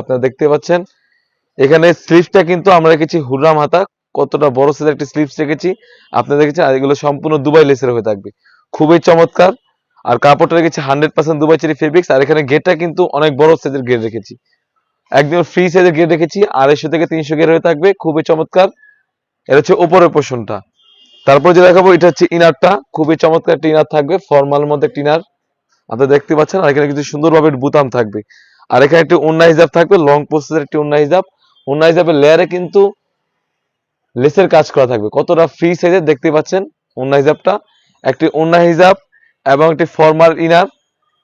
আপনারা দেখতে পাচ্ছেন, এখানে স্লিভসটা কিন্তু আমরা রেখেছি হুররাম হাতা কতটা বড় সাইজের একটা স্লিভস রেখেছি। আপনারা দেখেছেন, আর এগুলো সম্পূর্ণ দুবাই লেসের হয়ে থাকবে। খুবই চমৎকার। আর কাপড়টা রেখেছি hundred percent Dubai cherry fabrics আর এখানে গেটটা কিন্তু অনেক বড় সাইজের গেট রেখেছি। একদম ফ্রি সাইজের গেট রেখেছি, আড়াইশো থেকে তিনশো গেট হয়ে থাকবে, খুবই চমৎকার। এটা হচ্ছে উপরের পোষণটা তারপর যে দেখাবো, এটা হচ্ছে ইনারটা খুবই চমৎকার একটা ইনার থাকবে ফর্মাল মধ্যে একটা ইনার আপনারা দেখতে পাচ্ছেন, আর এখানে কিছু সুন্দরভাবে বুতাম থাকবে। আর এখানে একটি ওন্না হিজাব থাকবে লং প্রসেসের একটি ওন্না হিজাব। ওন্না হিজাবের লেয়ারে কিন্তু লেসের কাজ করা থাকবে। কতটা ফ্রি সাইজের দেখতে পাচ্ছেন ওন্না হিজাবটা? একটি ওন্না হিজাব এবং একটি ফর্মাল ইনার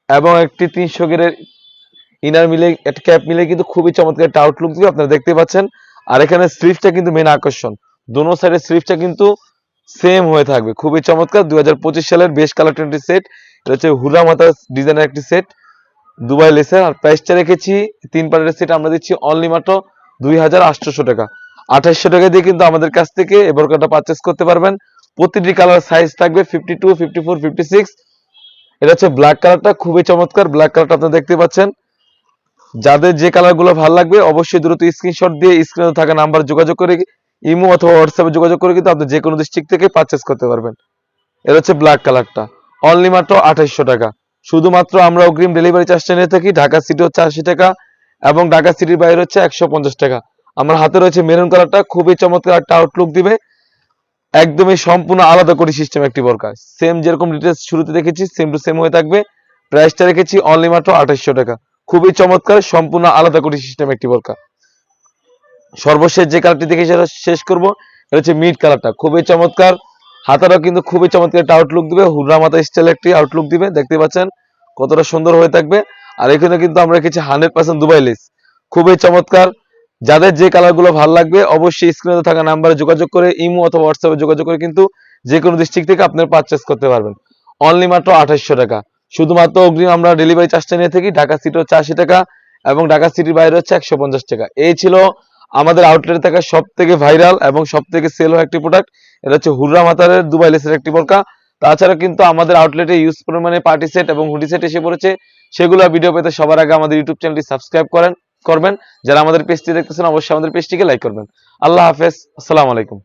এবং একটি তিনশো গেরের ইনার মিলে, একটা ক্যাপ মিলে কিন্তু খুবই চমৎকার একটা আউটলুক দিবে, আপনারা দেখতে পাচ্ছেন। আর এখানে স্লিভসটা কিন্তু মেন আকর্ষণ। দোনো সাইডের স্লিভসটা কিন্তু সেম হয়ে থাকবে। খুবই চমৎকার। দুই হাজার পঁচিশ সালের বেশ কালার টোয়েন্টি সেট এটা হচ্ছে হুলা মাথা ডিজাইনের একটি সেট দুবাই লেসের, আর প্রাইসটা রেখেছি, তিন পার্টের সেট আমরা দিচ্ছি অনলি মাত্র দুই হাজার আটশোশো টাকা। আঠাশশো টাকা দিয়ে কিন্তু আমাদের কাছ থেকে এই বোরকাটা পারচেস করতে পারবেন। প্রতিটি কালার সাইজ থাকবে fifty two fifty four fifty six এটা হচ্ছে ব্ল্যাক কালারটা খুবই চমৎকার ব্ল্যাক কালারটা আপনারা দেখতে পাচ্ছেন। যাদের যে কালারগুলো ভালো লাগবে, অবশ্যই দ্রুত স্ক্রিনশট দিয়ে স্ক্রিনে থাকা নাম্বার যোগাযোগ করে, ইমো অথবা হোয়াটসঅ্যাপে যোগাযোগ করে কিন্তু আপনি যে কোনো ডিস্ট্রিক্ট থেকে পারচেস করতে পারবেন। এটা হচ্ছে ব্ল্যাক কালারটা অনলি মাত্র আঠাইশশো টাকা। শুধুমাত্র আমরা অগ্রিম ডেলিভারি চার্জটা নিয়ে থাকি, ঢাকা সিটি হচ্ছে আশি টাকা এবং ঢাকা সিটির বাইরে হচ্ছে একশো পঞ্চাশ টাকা। আমার হাতে রয়েছে মেরুন কালারটা খুবই চমৎকার একটা আউটলুক দিবে। একদমই সম্পূর্ণ আলাদা করে সিস্টেম একটি বরকা সেম যেরকম ডিটেলস শুরুতে দেখেছি সেম টু সেম হয়ে থাকবে। প্রাইসটা রেখেছি অনলি মাত্র আঠাইশশো টাকা। খুবই চমৎকার, সম্পূর্ণ আলাদা করে সিস্টেম একটি বরকা সর্বশেষ যে কালারটি দেখে সেটা শেষ করব, এটা হচ্ছে মিড কালারটা খুবই চমৎকার হাতাটাও কিন্তু খুবই চমৎকার একটা আউটলুক দিবে। হুররা মাথা স্টাইল একটি আউটলুক দিবে। দেখতে পাচ্ছেন, কতটা সুন্দর হয়ে থাকবে। আর এখানে কিন্তু আমরা রেখেছি হান্ড্রেড পার্সেন্ট দুবাই লেস। খুবই চমৎকার। যাদের যে কালারগুলো ভালো লাগবে, অবশ্যই স্ক্রিনে থাকা নাম্বারে যোগাযোগ করে, ইমো অথবা হোয়াটসঅ্যাপে যোগাযোগ করে কিন্তু যে কোনো ডিস্ট্রিক্ট থেকে আপনার পারচেস করতে পারবেন। অনলি মাত্র আঠাশশো টাকা। শুধুমাত্র অগ্রিম আমরা ডেলিভারি চার্জটা নিয়ে থাকি। ঢাকা সিটি হচ্ছে আশি টাকা এবং ঢাকা সিটির বাইরে হচ্ছে একশো পঞ্চাশ টাকা। এই ছিল আমাদের আউটলেটে থাকা সব থেকে ভাইরাল এবং সব থেকে সেল হওয়া একটি প্রোডাক্ট এটা হচ্ছে হুররা মাতারের দুবাই লেসের একটি বোরকা। তাছাড়া কিন্তু আমাদের আউটলেটে ইউজ পরিমাণে পার্টি সেট এবং হুডি সেট এসে পড়েছে। সেগুলো ভিডিও পেতে সবার আগে আমাদের ইউটিউব চ্যানেলটি সাবস্ক্রাইব করেন, করবেন। যারা আমাদের পেজটি দেখতেছেন, অবশ্যই আমাদের পেজটিকে লাইক করবেন। আল্লাহ হাফেজ, আসসালামু আলাইকুম।